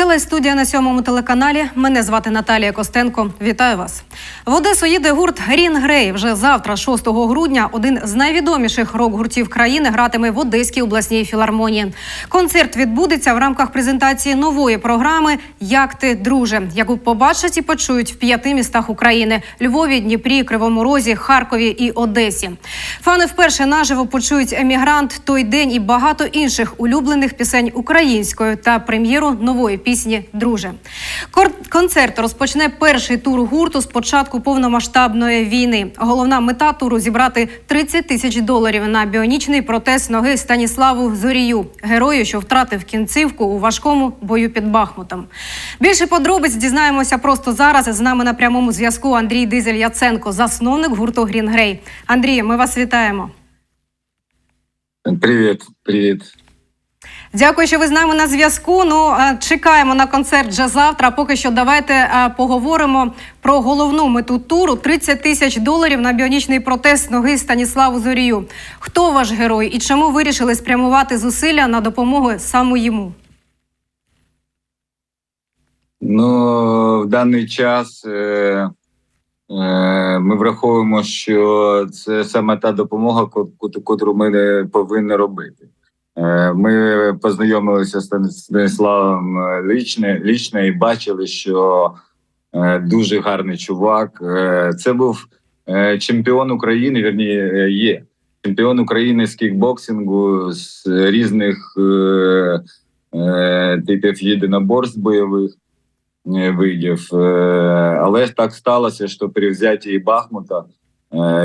Увімкнулась студія на сьомому телеканалі. Мене звати Наталія Костенко. Вітаю вас. В Одесу їде гурт Грін Грей. Вже завтра, 6 грудня, один з найвідоміших рок-гуртів країни гратиме в Одеській обласній філармонії. Концерт відбудеться в рамках презентації нової програми Як ти друже, яку побачать і почують в п'яти містах України: Львові, Дніпрі, Кривому Розі, Харкові і Одесі. Фани вперше наживо почують емігрант той день і багато інших улюблених пісень українською та прем'єру нової пісні Друже. Кор- Концерт розпочне перший тур гурту з початку повномасштабної війни. Головна мета туру зібрати 30 тисяч доларів на біонічний протез ноги Станіславу Зорію, герою, що втратив кінцівку у важкому бою під Бахмутом. Більше подробиць дізнаємося просто зараз. З нами на прямому зв'язку Андрій Дизель Яценко, засновник гурту Грін Грей. Андрій, ми вас вітаємо. Привіт, привіт. Дякую, що ви з нами на зв'язку. Ну е, чекаємо на концерт вже завтра. Поки що давайте е, поговоримо про головну мету туру: 30 тисяч доларів на біонічний протез ноги Станіславу Зорію. Хто ваш герой і чому вирішили спрямувати зусилля на допомогу саме йому? Ну, в даний час е, е, ми враховуємо, що це саме та допомога, котру ми не повинні робити. Е, ми познайомилися з Стан- Станіславом е, лічно, лічно і бачили, що е, дуже гарний чувак. Це був чемпіон України, вірні, є чемпіон України з кікбоксингу з різних типів єдиноборств бойових видів. Але так сталося, що при взятті Бахмута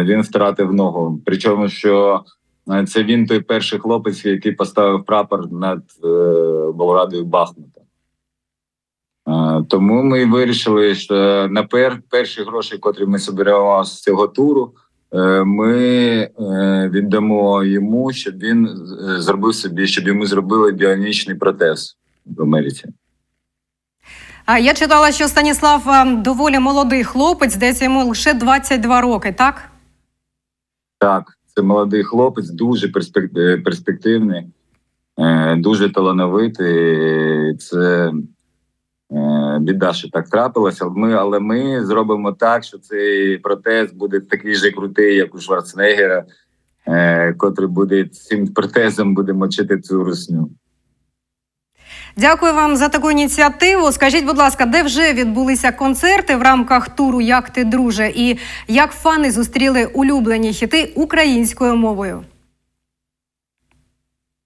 він втратив ногу. Причому, що це він той перший хлопець, який поставив прапор над е, Болградою Бахмута. Е, Тому ми вирішили, що на пер, перші гроші, котрі ми зберемо з цього туру, е, ми е, віддамо йому, щоб він е, зробив собі, щоб йому зробили біонічний протез в Америці. А я читала, що Станіслав е, доволі молодий хлопець, здається, йому лише 22 роки, так? Так, це молодий хлопець, дуже е, перспективний, е, дуже талановитий. Це е, біда, що так трапилося. Ми, але ми зробимо так, що цей протез буде такий же крутий, як у Шварценеггера, котрий буде цим протезом буде мочити цю русню. Дякую вам за таку ініціативу. Скажіть, будь ласка, де вже відбулися концерти в рамках туру Як ти друже? І як фани зустріли улюблені хіти українською мовою?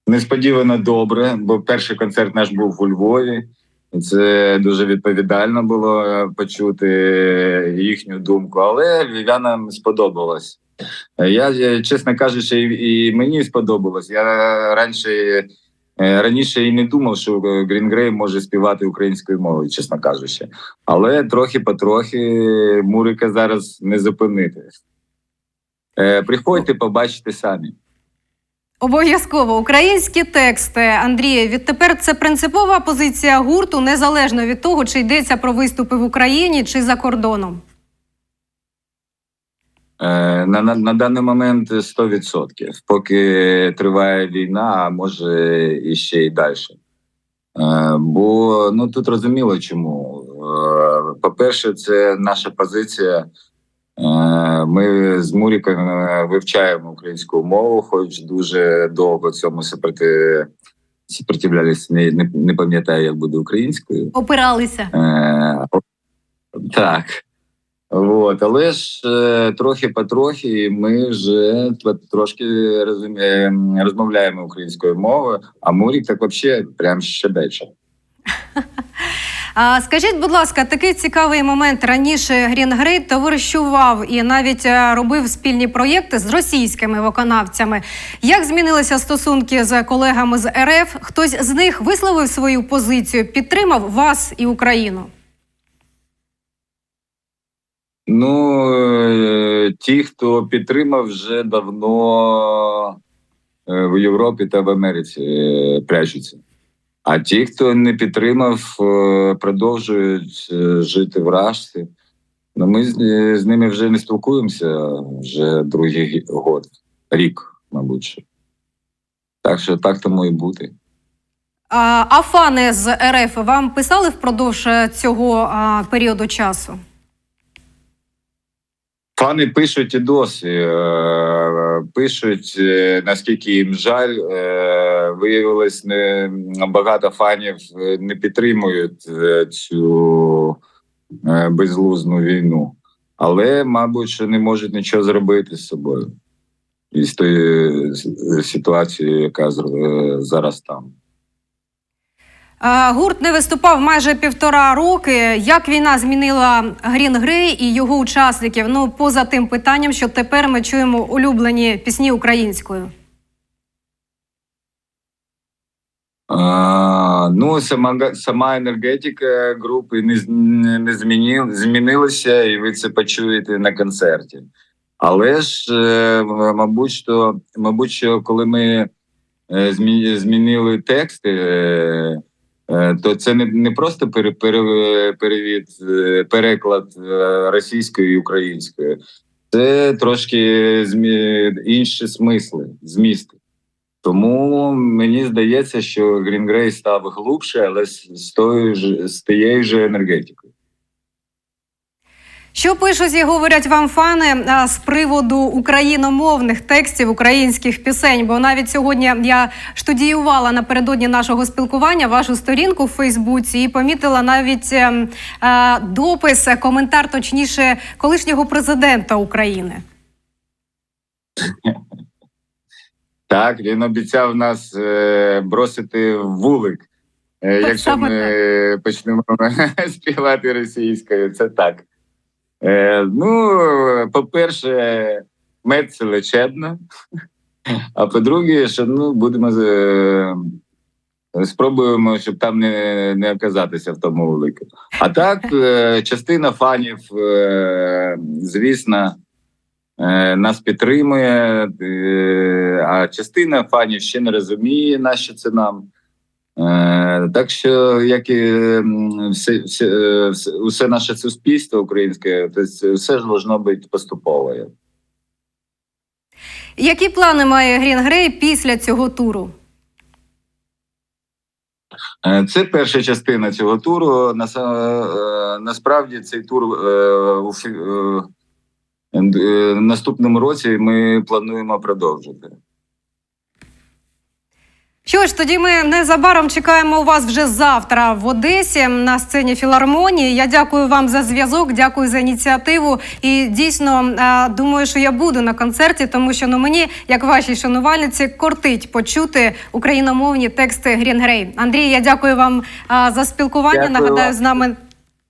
Несподівано добре, бо перший концерт наш був у Львові. Це дуже відповідально було е, почути їхню думку, але львів'янам сподобалось. Е, Я, е, чесно кажучи, і, мені сподобалось. Я раніше, раніше і не думав, що Green Grey може співати українською мовою, чесно кажучи. Але трохи-потрохи Мурика зараз не зупинити. Е, Приходьте, побачите самі. Обов'язково українські тексти, Андрія. Відтепер це принципова позиція гурту, незалежно від того, чи йдеться про виступи в Україні чи за кордоном. Е, На, на, на даний момент 100%. Поки триває війна, а може і ще й далі. Е, Бо ну тут розуміло чому. Е, По-перше, це наша позиція. Ми з Муріком вивчаємо українську мову, хоч дуже довго цьому супроти... супротивлялись. Не, не, не пам'ятаю, як буде українською. Опиралися. Е, так. От, але ж е, трохи потрохи ми вже трошки е, розмовляємо українською мовою, а Мурік так взагалі прям щебече. А скажіть, будь ласка, такий цікавий момент раніше Грін Грей товаришував і навіть е, робив спільні проєкти з російськими виконавцями. Як змінилися стосунки з колегами з РФ? Хтось з них висловив свою позицію, підтримав вас і Україну? Ну, е, ті, хто підтримав, вже давно е, в Європі та в Америці е, прячуться. А ті, хто не підтримав, продовжують жити в Рашці. Ну, ми з, ними вже не спілкуємося вже другий год, рік, мабуть. Так що так тому і бути. А, фани з РФ вам писали впродовж цього періоду часу? Фани пишуть і досі. е, Пишуть, е, наскільки їм жаль. Е, Виявилось, не багато фанів не підтримують цю безглузну війну, але, мабуть, що не можуть нічого зробити з собою із тої е, ситуації, яка зараз там. Гурт не виступав майже півтора роки. Як війна змінила Грін Грей і його учасників? Ну, поза тим питанням, що тепер ми чуємо улюблені пісні українською. А, ну, сама, сама енергетика групи не, не, зміні, змінилася, і ви це почуєте на концерті. Але ж, е, мабуть, що, мабуть, що коли ми е, змінили тексти, е, то це не, не просто пере, пере, перевід, е, переклад е, російської і української. Це трошки змі, інші смисли, змісти. Тому мені здається, що грін грей став глубше, але з тою ж з тією ж енергетикою. Що пишуть і говорять вам фани з приводу україномовних текстів українських пісень? Бо навіть сьогодні я штудіювала напередодні нашого спілкування вашу сторінку в Фейсбуці і помітила навіть ем, е, допис, е, коментар, точніше, колишнього президента України. Так, він обіцяв нас е, бросити в вулик, е, якщо ми почнемо співати російською. Це так. Е, ну, по-перше, мед це лечебно. А по-друге, що ну, будемо е, спробуємо, щоб там не, не оказатися в тому вулику. А так, е, частина фанів, е, звісно, е, нас підтримує, е, а частина фанів ще не розуміє, на що це нам. Е, Так що, як і все, все, все, наше суспільство українське, то все ж должно бути поступово. Які плани має Грін Грей після цього туру? Е, Це перша частина цього туру. Е, Насправді цей тур е, наступному році ми плануємо продовжити. Що ж, тоді ми незабаром чекаємо у вас вже завтра в Одесі на сцені філармонії. Я дякую вам за зв'язок, дякую за ініціативу. І дійсно е, думаю, що я буду на концерті, тому що ну мені, як вашій шанувальниці, кортить почути україномовні тексти Грін Грей. Андрій, я дякую вам е, за спілкування. Дякую Нагадаю, вам. з нами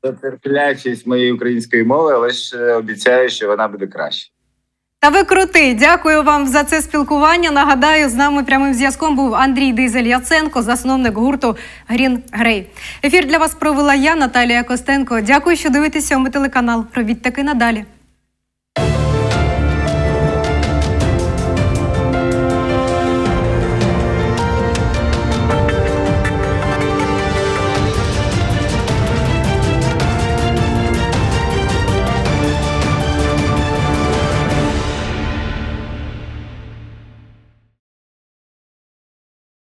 За терплячість моєї української мови, але ж е, обіцяю, що вона буде краще. Та ви крутий. Дякую вам за це спілкування. Нагадаю, з нами прямим зв'язком був Андрій Дизель Яценко, засновник гурту Грін Грей. Ефір для вас провела я, Наталія Костенко. Дякую, що дивитеся сьомий телеканал. Робіть таки надалі.